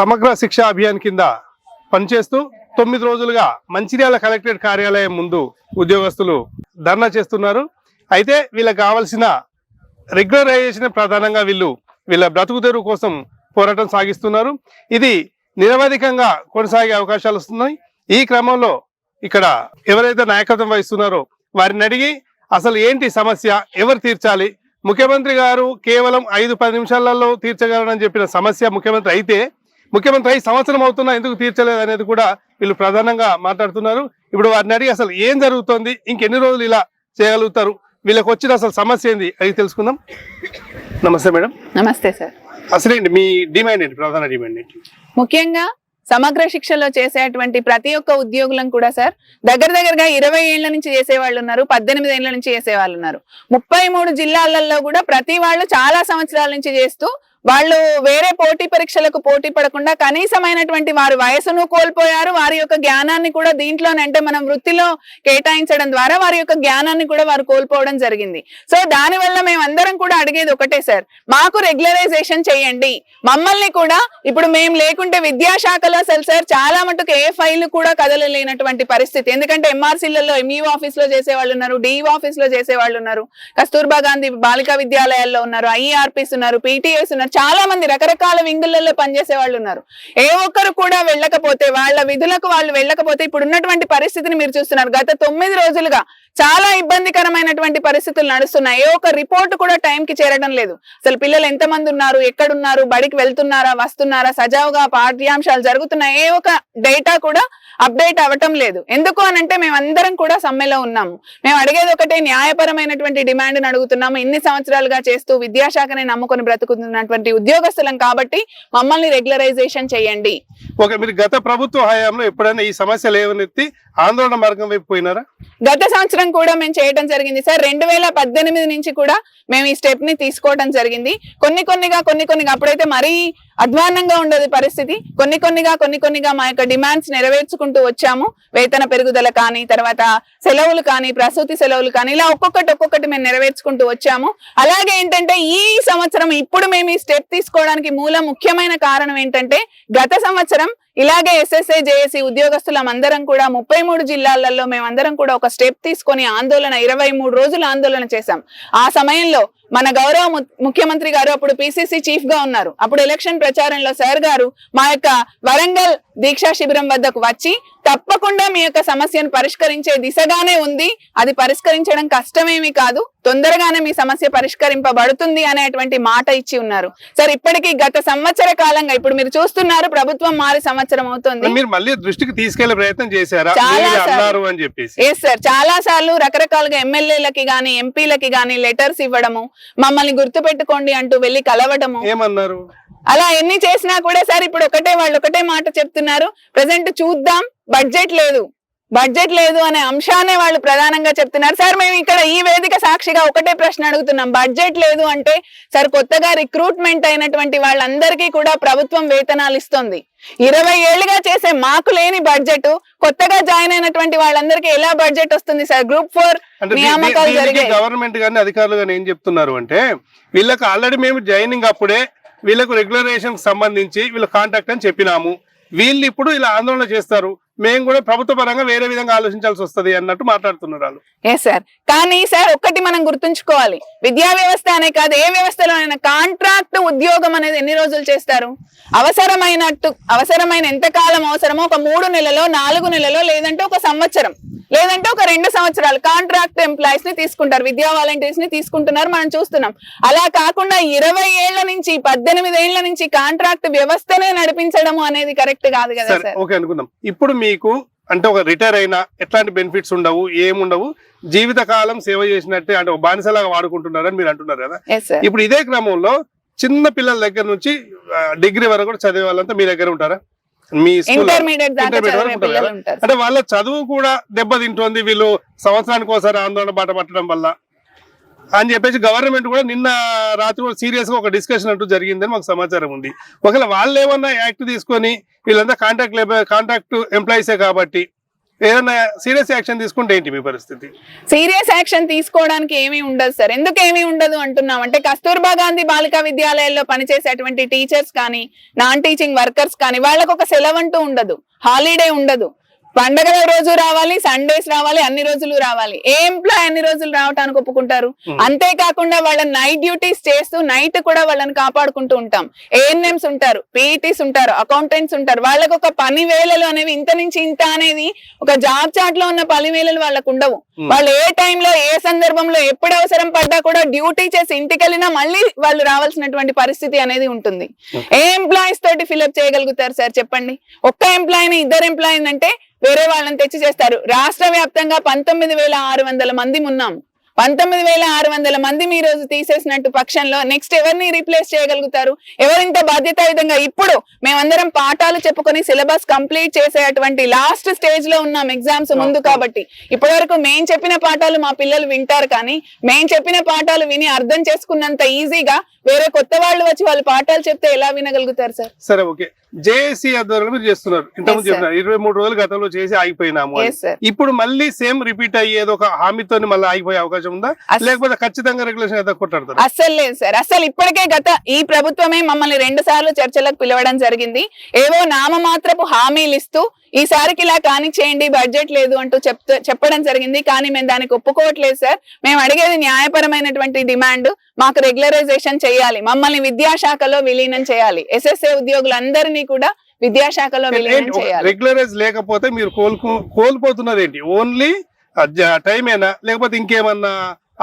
సమగ్ర శిక్షా అభియాన్ కింద పనిచేస్తూ తొమ్మిది రోజులుగా మంచిర్యాల కలెక్టరేట్ కార్యాలయం ముందు ఉద్యోగస్తులు ధర్నా చేస్తున్నారు. అయితే వీళ్ళకి కావాల్సిన రెగ్యులరైజేషన్ ప్రధానంగా వీళ్ళు వీళ్ళ బ్రతుకు తెరువు కోసం పోరాటం సాగిస్తున్నారు. ఇది నిరవధికంగా కొనసాగే అవకాశాలు వస్తున్నాయి. ఈ క్రమంలో ఇక్కడ ఎవరైతే నాయకత్వం వహిస్తున్నారో వారిని అడిగి అసలు ఏంటి సమస్య ఎవరు తీర్చాలి? ముఖ్యమంత్రి గారు కేవలం ఐదు పది నిమిషాలలో తీర్చగలరని చెప్పిన సమస్య ముఖ్యమంత్రి అయితే ముఖ్యమంత్రి సంవత్సరం అవుతున్నా ఎందుకు తీర్చలేదు అనేది కూడా వీళ్ళు ప్రధానంగా మాట్లాడుతున్నారు. ఇప్పుడు వారిని అడిగి అసలు ఏం జరుగుతోంది? ఇంకెన్ని రోజులు ఇలా చేయగలుగుతారు? వీళ్ళకి వచ్చిన అసలు సమస్య ఏంది? అది తెలుసుకుందాం. నమస్తే మేడం. నమస్తే సార్. అసలేంటి మీ డిమాండ్ ఏంటి? ప్రధాన డిమాండ్ ఏంటి? ముఖ్యంగా సమగ్ర శిక్షలో చేసేటువంటి ప్రతి ఒక్క ఉద్యోగులం కూడా సార్ దగ్గర దగ్గరగా ఇరవై ఏళ్ళ నుంచి చేసే వాళ్ళు ఉన్నారు పద్దెనిమిది ఏళ్ళ నుంచి చేసే వాళ్ళు ఉన్నారు. ముప్పై మూడు జిల్లాలలో కూడా ప్రతి వాళ్ళు చాలా సంవత్సరాల నుంచి చేస్తూ వాళ్ళు వేరే పోటీ పరీక్షలకు పోటీ పడకుండా కనీసమైనటువంటి వారి వయసును కోల్పోయారు. వారి యొక్క జ్ఞానాన్ని కూడా దీంట్లోనే అంటే మనం వృత్తిలో కేటాయించడం ద్వారా వారి యొక్క జ్ఞానాన్ని కూడా వారు కోల్పోవడం జరిగింది. సో దానివల్ల మేమందరం మేము అందరం కూడా అడిగేది ఒకటే సార్. మాకు రెగ్యులరైజేషన్ చేయండి. మమ్మల్ని కూడా ఇప్పుడు మేము లేకుంటే విద్యాశాఖలో అసలు సార్ చాలా మటుకు ఏ ఫైల్ కూడా కదలలేనటువంటి పరిస్థితి. ఎందుకంటే ఎంఆర్సీలలో ఎంఈఓ ఆఫీస్లో చేసే వాళ్ళు ఉన్నారు డిఈ ఆఫీస్లో చేసే వాళ్ళు ఉన్నారు కస్తూర్బా గాంధీ బాలికా విద్యాలయాల్లో ఉన్నారు ఐఈఆర్పీస్ ఉన్నారు పీటీఎస్ ఉన్నారు చాలా మంది రకరకాల వింగులలో పనిచేసే వాళ్ళు ఉన్నారు. ఏ ఒక్కరు కూడా వెళ్ళకపోతే వాళ్ళ విధులకు వాళ్ళు వెళ్ళకపోతే ఇప్పుడు ఉన్నటువంటి పరిస్థితిని మీరు చూస్తున్నారు. గత తొమ్మిది రోజులుగా చాలా ఇబ్బందికరమైనటువంటి పరిస్థితులు నడుస్తున్నాయి. ఏ ఒక్క రిపోర్ట్ కూడా టైం కి చేరడం లేదు. అసలు పిల్లలు ఎంతమంది ఉన్నారు? ఎక్కడున్నారు? బడికి వెళ్తున్నారా? వస్తున్నారా? సజావుగా పాఠ్యాంశాలు జరుగుతున్నాయి. ఏ ఒక డేటా కూడా అప్డేట్ అవ్వటం లేదు. ఎందుకు అని అంటే మేమందరం కూడా సమ్మెలో ఉన్నాము. మేము అడిగేది ఒకటే న్యాయపరమైనటువంటి డిమాండ్ అడుగుతున్నాము. ఇన్ని సంవత్సరాలుగా చేస్తూ విద్యాశాఖని నమ్ముకొని బ్రతుకుతున్నటువంటి ఉద్యోగస్తులం కాబట్టి మమ్మల్ని రెగ్యులరైజేషన్ చేయండి. ఓకే మీరు గత ప్రభుత్వ హయాంలో ఎప్పుడైనా ఈ సమస్యలు ఏమనెత్తి ఆందోళన మార్గం వైపు పోయినారా? గత సంవత్సరం కూడా మేము చేయడం జరిగింది సార్. రెండు వేల పద్దెనిమిది నుంచి కూడా మేము ఈ స్టెప్ని తీసుకోవడం జరిగింది. కొన్ని కొన్నిగా కొన్ని కొన్నిగా అప్పుడైతే మరీ అధ్వాన్నంగా ఉండేది పరిస్థితి. కొన్ని కొన్నిగా కొన్ని కొన్నిగా మా యొక్క డిమాండ్స్ నెరవేర్చుకుంటూ వచ్చాము. వేతన పెరుగుదల కానీ తర్వాత సెలవులు కానీ ప్రసూతి సెలవులు కానీ ఇలా ఒక్కొక్కటి ఒక్కొక్కటి మేము నెరవేర్చుకుంటూ వచ్చాము. అలాగే ఏంటంటే ఈ సంవత్సరం ఇప్పుడు మేము ఈ స్టెప్ తీసుకోవడానికి మూల ముఖ్యమైన కారణం ఏంటంటే గత సంవత్సరం ఇలాగే ఎస్ఎస్ఏ జేఏసీ ఉద్యోగస్తులం అందరం కూడా ముప్పై మూడు జిల్లాలలో మేమందరం కూడా ఒక స్టెప్ తీసుకొని ఆందోళన ఇరవై మూడు రోజులు ఆందోళన చేశాం. ఆ సమయంలో మన గౌరవ ముఖ్యమంత్రి గారు అప్పుడు పిసిసి చీఫ్గా ఉన్నారు. అప్పుడు ఎలక్షన్ ప్రచారంలో సార్ గారు మా యొక్క వరంగల్ దీక్షా శిబిరం వద్దకు వచ్చి తప్పకుండా మీ యొక్క సమస్యను పరిష్కరించే దిశగానే ఉంది. అది పరిష్కరించడం కష్టమేమీ కాదు. తొందరగానే మీ సమస్య పరిష్కరింపబడుతుంది అనేటువంటి మాట ఇచ్చి ఉన్నారు. సార్ ఇప్పటికీ గత సంవత్సర కాలంగా ఇప్పుడు మీరు చూస్తున్నారు ప్రభుత్వం మారి సంవత్సరం అవుతుంది. మీరు మళ్ళీ దృష్టికి తీసుకెళ్ళే ప్రయత్నం చేశారా. అన్నారు అని చెప్పేసి. ఎస్ సార్ చాలా సార్లు రకరకాలుగా ఎమ్మెల్యేలకి గాని ఎంపీలకి గాని లెటర్స్ ఇవ్వడము మమ్మల్ని గుర్తు పెట్టుకోండి అంటూ వెళ్ళి కలవడము. ఏమన్నారు? అలా ఎన్ని చేసినా కూడా సార్ ఇప్పుడు ఒకటే వాళ్ళు ఒకటే మాట చెప్తున్నారు. ప్రజెంట్ చూద్దాం. బడ్జెట్ లేదు. బడ్జెట్ లేదు అనే అంశాన్ని వాళ్ళు ప్రధానంగా చెప్తున్నారు. సార్ మేము ఇక్కడ ఈ వేదిక సాక్షిగా ఒకటే ప్రశ్న అడుగుతున్నాం. బడ్జెట్ లేదు అంటే సార్ కొత్తగా రిక్రూట్మెంట్ అయినటువంటి వాళ్ళందరికీ కూడా ప్రభుత్వం వేతనాలు ఇస్తుంది. ఇరవై ఏళ్ళుగా చేసే మాకు లేని బడ్జెట్ కొత్తగా జాయిన్ అయినటువంటి వాళ్ళందరికీ ఎలా బడ్జెట్ వస్తుంది సార్? గ్రూప్ ఫోర్ నియామకాలు జరిగాయి. గవర్నమెంట్ గానీ అధికారులు గానీ ఏం చెప్తున్నారు అంటే వీళ్ళకి ఆల్రెడీ మేము జాయినింగ్ అప్పుడే వీళ్ళకు రెగ్యులరేషన్ సంబంధించి వీళ్ళ కాంటాక్ట్ అని చెప్పినాము. వీళ్ళు ఇప్పుడు ఇలా ఆందోళన చేస్తారు. మేము కూడా ప్రభుత్వ పరంగా వేరే విధంగా ఆలోచించాల్సి వస్తుంది అన్నట్టు మాట్లాడుతున్నారు వాళ్ళు. ఎస్ సార్ కానీ సార్ ఒక్కటి మనం గుర్తుంచుకోవాలి. విద్యా వ్యవస్థ అనే కాదు ఏ వ్యవస్థలో అయినా కాంట్రాక్ట్ ఉద్యోగం అనేది ఎన్ని రోజులు చేస్తారు? అవసరమైనట్టు అవసరమైన ఎంత కాలం అవసరమో ఒక మూడు నెలలో నాలుగు నెలలో లేదంటే ఒక సంవత్సరం. లేదంటే ఒక రెండు సంవత్సరాలు కాంట్రాక్ట్ ఎంప్లాయీస్ని తీసుకుంటారు విద్యా వాలంటీర్స్ని తీసుకుంటున్నారు మనం చూస్తున్నాం. అలా కాకుండా ఇరవై ఏళ్ళ నుంచి పద్దెనిమిది ఏళ్ళ నుంచి కాంట్రాక్ట్ వ్యవస్థనే నడిపించడము అనేది కరెక్ట్ కాదు కదా సరే ఓకే అనుకుందాం. ఇప్పుడు మీకు అంటే ఒక రిటైర్ అయినా ఎట్లాంటి బెనిఫిట్స్ ఉండవు ఏముండవు జీవితకాలం సేవ చేసినట్టే అంటే ఒక బానిసలాగా వాడుకుంటున్నారని మీరు అంటున్నారు కదా? ఇప్పుడు ఇదే క్రమంలో చిన్న పిల్లల దగ్గర నుంచి డిగ్రీ వరకు కూడా చదివే వాళ్ళంతా మీ దగ్గర ఉంటారా? మీ ఇంటర్మీడియట్ అంటే వాళ్ళ చదువు కూడా దెబ్బతింటోంది వీళ్ళు సంవత్సరానికి ఒకసారి ఆందోళన బాట పట్టడం వల్ల. అని చెప్పేసి గవర్నమెంట్ కూడా నిన్న రాత్రి కూడా సీరియస్గా ఒక డిస్కషన్ అంటూ జరిగిందని మాకు సమాచారం ఉంది. ఒకవేళ వాళ్ళు ఏమన్నా యాక్ట్ తీసుకొని వీళ్ళంతా కాంట్రాక్ట్ లేబర్ కాంట్రాక్ట్ ఎంప్లాయీసే కాబట్టి ఏదైనా సీరియస్ యాక్షన్ తీసుకుంటే ఏంటి మీ పరిస్థితి? సీరియస్ యాక్షన్ తీసుకోవడానికి ఏమీ ఉండదు సార్. ఎందుకు ఏమీ ఉండదు అంటున్నాం? అంటే కస్తూర్బా గాంధీ బాలికా విద్యాలయాల్లో పనిచేసేటువంటి టీచర్స్ కానీ నాన్ టీచింగ్ వర్కర్స్ కానీ వాళ్ళకు ఒక సెలవు అంటూ ఉండదు. హాలిడే ఉండదు. పండగల రోజు రావాలి సండేస్ రావాలి అన్ని రోజులు రావాలి. ఏ ఎంప్లాయ్ అన్ని రోజులు రావటానికి ఒప్పుకుంటారు. అంతేకాకుండా వాళ్ళ నైట్ డ్యూటీస్ చేస్తూ నైట్ కూడా వాళ్ళని కాపాడుకుంటూ ఉంటాం. ఏఎన్ఎంస్ ఉంటారు పీఈటీస్ ఉంటారు అకౌంటెంట్స్ ఉంటారు. వాళ్ళకు ఒక పని వేళలు అనేవి ఇంత నుంచి ఇంత అనేది ఒక జాబ్ చాట్లో ఉన్న పని వేళలు వాళ్ళకు ఉండవు. వాళ్ళు ఏ టైంలో ఏ సందర్భంలో ఎప్పుడు అవసరం పడ్డా కూడా డ్యూటీ చేసి ఇంటికి వెళ్ళినా మళ్ళీ వాళ్ళు రావాల్సినటువంటి పరిస్థితి అనేది ఉంటుంది. ఏ ఎంప్లాయీస్ తోటి ఫిల్అప్ చేయగలుగుతారు సార్ చెప్పండి? ఒక్క ఎంప్లాయీని ఇద్దరు ఎంప్లాయీని అంటే వేరే వాళ్ళని తెచ్చి చేస్తారు. రాష్ట్ర వ్యాప్తంగా పంతొమ్మిది వేల ఆరు వందల మంది ఉన్నాం. పంతొమ్మిది వేల ఆరు వందల మంది మీ రోజు తీసేసినట్టు పక్షంలో నెక్స్ట్ ఎవరిని రీప్లేస్ చేయగలుగుతారు? ఎవరింత బాధ్యతాయుతంగా? ఇప్పుడు మేమందరం పాఠాలు చెప్పుకొని సిలబస్ కంప్లీట్ చేసేటువంటి లాస్ట్ స్టేజ్లో ఉన్నాం ఎగ్జామ్స్ ముందు కాబట్టి. ఇప్పటి వరకు మేం చెప్పిన పాఠాలు మా పిల్లలు వింటారు కానీ మేం చెప్పిన పాఠాలు విని అర్థం చేసుకున్నంత ఈజీగా వేరే కొత్త వాళ్ళు వచ్చి వాళ్ళు పాఠాలు చెప్తే ఎలా వినగలుగుతారు సార్? సరే ఓకే. జేఏసీ ఆధ్వర్యంలో మీరు చేస్తున్నారు. ఇంతకుముందు. చెప్పినారు ఇరవై మూడు రోజులు గతంలో చేసి ఆగిపోయినాము ఇప్పుడు మళ్ళీ సేమ్ రిపీట్ అయ్యేది ఒక హామీతో మళ్ళీ ఆగిపోయే అవకాశం ఉందా? లేకపోతే ఖచ్చితంగా రెగ్యులేషన్ కొట్టాడతారు అస్సలు లేదు సార్ అసలు ఇప్పటికే గత ఈ ప్రభుత్వమే మమ్మల్ని రెండు సార్లు చర్చలకు పిలవడం జరిగింది. ఏవో నామమాత్రపు హామీలు ఇస్తూ ఈసారికి ఇలా కాని చేయండి బడ్జెట్ లేదు అంటూ చెప్తూ చెప్పడం జరిగింది. కానీ మేము దానికి ఒప్పుకోవట్లేదు సార్. మేము అడిగేది న్యాయపరమైనటువంటి డిమాండ్. మాకు రెగ్యులరైజేషన్ చేయాలి. మమ్మల్ని విద్యాశాఖలో విలీనం చేయాలి. ఎస్ఎస్ఏ ఉద్యోగులందరినీ కూడా విద్యాశాఖలో విలీనం చేయాలి. రెగ్యులరైజ్ లేకపోతే మీరు కోలుకు కోల్పోతున్నది ఏంటి? ఓన్లీ టైమేనా లేకపోతే ఇంకేమన్నా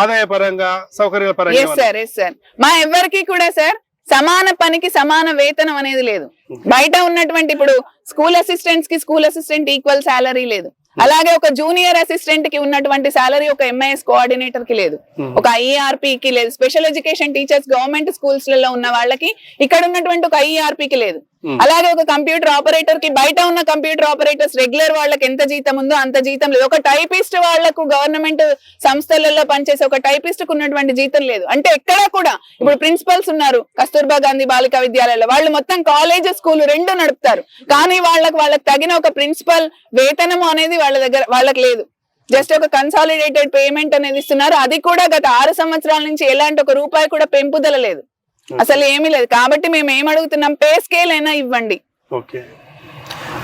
ఆదాయ పరంగా సౌకర్యాల పరంగా ఎస్ సార్ ఎస్ సార్ మా ఎవరికి కూడా సార్ సమాన పనికి సమాన వేతనం అనేది లేదు బయట ఉన్నటువంటి ఇప్పుడు స్కూల్ అసిస్టెంట్స్కి స్కూల్ అసిస్టెంట్ ఈక్వల్ సాలరీ లేదు అలాగే ఒక జూనియర్ అసిస్టెంట్కి ఉన్నటువంటి సాలరీ ఒక ఎంఐఎస్ కోఆర్డినేటర్కి లేదు. ఒక ఐఆర్పి కి లేదు స్పెషల్ ఎడ్యుకేషన్ టీచర్స్ గవర్నమెంట్ స్కూల్స్లలో ఉన్న వాళ్ళకి ఇక్కడ ఉన్నటువంటి ఒక ఐఆర్పి కి లేదు. అలాగే ఒక కంప్యూటర్ ఆపరేటర్కి బయట ఉన్న కంప్యూటర్ ఆపరేటర్స్ రెగ్యులర్ వాళ్ళకి ఎంత జీతం ఉందో అంత జీతం లేదు. ఒక టైపిస్ట్ వాళ్ళకు గవర్నమెంట్ సంస్థలలో పనిచేసే ఒక టైపిస్ట్కు ఉన్నటువంటి జీతం లేదు. అంటే ఎక్కడా కూడా ఇప్పుడు ప్రిన్సిపల్స్ ఉన్నారు కస్తూర్బా గాంధీ బాలికా విద్యాలయాల్లో వాళ్ళు మొత్తం కాలేజ్ స్కూల్ రెండు నడుపుతారు. కానీ వాళ్ళకి వాళ్ళకి తగిన ఒక ప్రిన్సిపల్ వేతనము అనేది వాళ్ళ దగ్గర వాళ్ళకి లేదు. జస్ట్ ఒక కన్సాలిడేటెడ్ పేమెంట్ అనేది ఇస్తున్నారు. అది కూడా గత ఆరు సంవత్సరాల నుంచి ఎలాంటి ఒక రూపాయి కూడా పెంపుదల లేదు. అసలు ఏమీ లేదు. కాబట్టి మేము ఏం అడుగుతున్నాం? పే స్కేల్ అయినా ఇవ్వండి. ఓకే.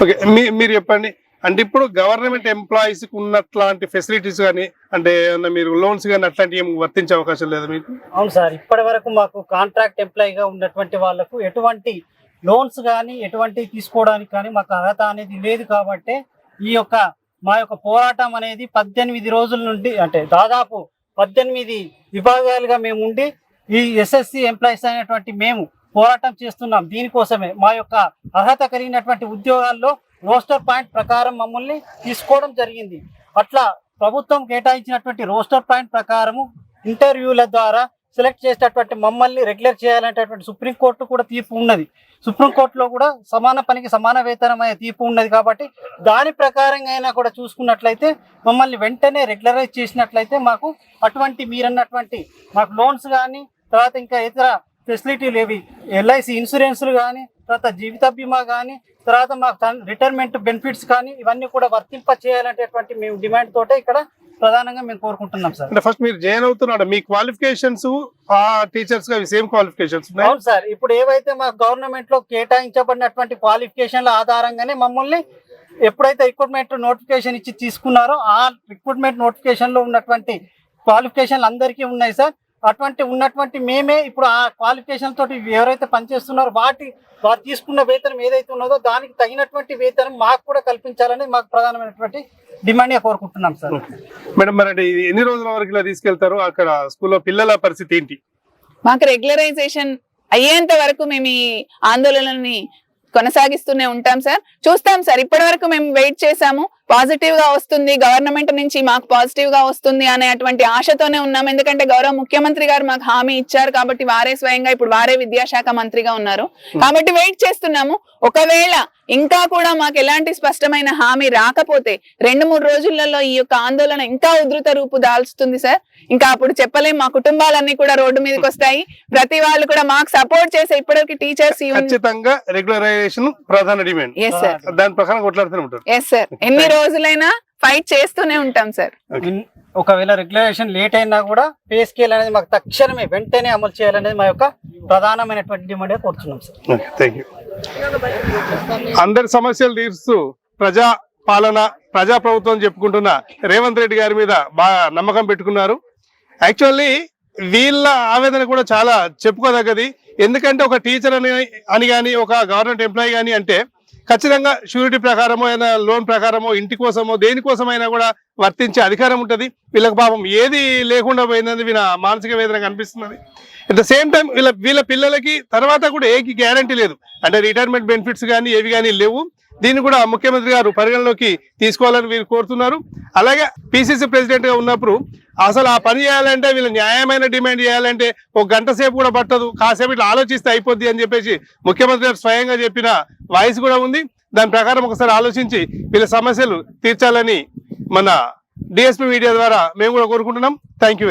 ఓకే. మీ- మీరు చెప్పండి. అంటే ఇప్పుడు గవర్నమెంట్ ఎంప్లాయీస్కి ఉన్నట్లాంటి ఫెసిలిటీస్ కానీ అంటే ఏమన్నా మీరు లోన్స్ కానీ అట్లాంటివి ఏమి వర్తించే అవకాశం లేదా మీకు? అవును సార్. ఇప్పటి వరకు మాకు కాంట్రాక్ట్ ఎంప్లాయీగా ఉన్నటువంటి వాళ్ళకు ఎటువంటి లోన్స్ కానీ ఎటువంటి తీసుకోవడానికి కానీ మాకు అర్హత అనేది లేదు కాబట్టి ఈ యొక్క మా యొక్క పోరాటం అనేది పద్దెనిమిది రోజుల నుండి అంటే దాదాపు పద్దెనిమిది విభాగాలుగా మేము ఉండి ఈ ఎస్ఎస్సి ఎంప్లాయీస్ అయినటువంటి మేము పోరాటం చేస్తున్నాం. దీనికోసమే మా యొక్క అర్హత కలిగినటువంటి ఉద్యోగాల్లో రోస్టర్ పాయింట్ ప్రకారం మమ్మల్ని తీసుకోవడం జరిగింది. అట్లా ప్రభుత్వం కేటాయించినటువంటి రోస్టర్ పాయింట్ ప్రకారము ఇంటర్వ్యూల ద్వారా సెలెక్ట్ చేసేటటువంటి మమ్మల్ని రెగ్యులర్ చేయాలనేటటువంటి సుప్రీంకోర్టు కూడా తీర్పు ఉన్నది. సుప్రీంకోర్టులో కూడా సమాన పనికి సమాన వేతనం అనే తీర్పు ఉన్నది కాబట్టి దాని ప్రకారంగా అయినా కూడా చూసుకున్నట్లయితే మమ్మల్ని వెంటనే రెగ్యులరైజ్ చేసినట్లయితే మాకు అటువంటి మీరన్నటువంటి మాకు లోన్స్ కానీ తర్వాత ఇంకా ఇతర ఫెసిలిటీలు ఏవి ఎల్ఐసి ఇన్సూరెన్స్లు కానీ తర్వాత జీవిత బీమా కానీ తర్వాత మాకు రిటైర్మెంట్ బెనిఫిట్స్ కానీ ఇవన్నీ కూడా వర్తింప చేయాలనేటటువంటి మేము డిమాండ్ తోటే ఇక్కడ ప్రధానంగా మేము కోరుకుంటున్నాం సార్. అంటే ఫస్ట్ మీరు జాయిన్ అవుతున్నాడు మీ క్వాలిఫికేషన్స్ ఆ టీచర్స్గా సేమ్ క్వాలిఫికేషన్స్ ఉన్నాయి? అవును సార్. ఇప్పుడు ఏవైతే మా గవర్నమెంట్లో కేటాయించబడినటువంటి క్వాలిఫికేషన్ల ఆధారంగానే మమ్మల్ని ఎప్పుడైతే రిక్రూట్మెంట్ నోటిఫికేషన్ ఇచ్చి తీసుకున్నారో ఆ రిక్రూట్మెంట్ నోటిఫికేషన్లో ఉన్నటువంటి క్వాలిఫికేషన్లు అందరికీ ఉన్నాయి సార్. అటువంటి ఉన్నటువంటి మేమే ఇప్పుడు ఆ క్వాలిఫికేషన్ తోటి ఎవరైతే పనిచేస్తున్నారో వాటి వారు తీసుకున్న వేతనం ఏదైతే ఉన్నదో దానికి తగినటువంటి వేతనం మాకు కూడా కల్పించాలని మాకు ప్రధానమైనటువంటి డిమాండ్గా కోరుకుంటున్నాం సార్. మేడం మరి అంటే ఇది ఎన్ని రోజుల వరకు ఇలా తీసుకెళ్తారు? అక్కడ స్కూల్లో పిల్లల పరిస్థితి ఏంటి? మాకు రెగ్యులరైజేషన్ అయ్యేంత వరకు మేము ఈ ఆందోళనని కొనసాగిస్తూనే ఉంటాం సార్. చూస్తాం సార్. ఇప్పటి వరకు మేము వెయిట్ చేశాము. పాజిటివ్గా వస్తుంది గవర్నమెంట్ నుంచి మాకు పాజిటివ్గా వస్తుంది అనేటువంటి ఆశతోనే ఉన్నాం. ఎందుకంటే గౌరవ ముఖ్యమంత్రి గారు మాకు హామీ ఇచ్చారు కాబట్టి వారే స్వయంగా ఇప్పుడు వారే విద్యాశాఖ మంత్రిగా ఉన్నారు. కాబట్టి వెయిట్ చేస్తున్నాము. ఒకవేళ ఇంకా కూడా మాకు ఎలాంటి స్పష్టమైన హామీ రాకపోతే రెండు మూడు రోజులలో ఈ యొక్క ఆందోళన ఇంకా ఉధృత రూపు దాల్చుతుంది సార్. ఇంకా అప్పుడు చెప్పలేం మా కుటుంబాలన్నీ కూడా రోడ్డు మీదకి వస్తాయి. ప్రతి వాళ్ళు కూడా మాకు సపోర్ట్ చేసే ఇప్పటివరకు టీచర్స్ ఖచ్చితంగా రెగ్యులరైజేషన్ ప్రధాన డిమాండ్ ఎస్ సార్ దాని ప్రకారం కొట్లాడుతూనే ఉంటారు. ఎస్ సార్ ఎన్ని రోజులైనా ఫైట్ చేస్తూనే ఉంటాం సార్ ఒకవేళ రెగ్యులేషన్ లేట్ అయినా కూడా పే స్కేల్ అనేది మాకు తక్షణమే వెంటనే అమలు చేయాలనేది మా యొక్క ప్రధానమైనటువంటి డిమాండ్ కోరుతున్నాం సార్ థ్యాంక్ యూ అందరి సమస్యలు తీరుస్తూ ప్రజా పాలన ప్రజా ప్రభుత్వం చెప్పుకుంటున్న రేవంత్ రెడ్డి గారి మీద బాగా నమ్మకం పెట్టుకున్నారు. యాక్చువల్లీ వీళ్ళ ఆవేదన కూడా చాలా చెప్పుకోదగ్గది. ఎందుకంటే ఒక టీచర్ అని అని కానీ ఒక గవర్నమెంట్ ఎంప్లాయీ కానీ అంటే ఖచ్చితంగా షూరిటీ ప్రకారమో అయినా లోన్ ప్రకారమో ఇంటి కోసమో దేనికోసమైనా కూడా వర్తించే అధికారం ఉంటుంది. వీళ్ళకి పాపం ఏది లేకుండా పోయిందని వీళ్ళ మానసిక వేదన కనిపిస్తున్నది. అట్ ద సేమ్ టైం వీళ్ళ వీళ్ళ పిల్లలకి తర్వాత కూడా ఏకి గ్యారంటీ లేదు. అంటే రిటైర్మెంట్ బెనిఫిట్స్ కానీ ఏవి కానీ లేవు. దీన్ని కూడా ముఖ్యమంత్రి గారు పరిగణలోకి తీసుకోవాలని వీరు కోరుతున్నారు. అలాగే పిసిసి ప్రెసిడెంట్గా ఉన్నప్పుడు అసలు ఆ పని చేయాలంటే వీళ్ళు న్యాయమైన డిమాండ్ చేయాలంటే ఒక గంట సేపు కూడా పట్టదు. కాసేపు ఇట్లా ఆలోచిస్తే అయిపోద్ది అని చెప్పేసి ముఖ్యమంత్రి గారు స్వయంగా చెప్పిన వాయిస్ కూడా ఉంది. దాని ప్రకారం ఒకసారి ఆలోచించి వీళ్ళ సమస్యలు తీర్చాలని మన డిఎస్పీ మీడియా ద్వారా మేము కూడా కోరుకుంటున్నాం. Thank you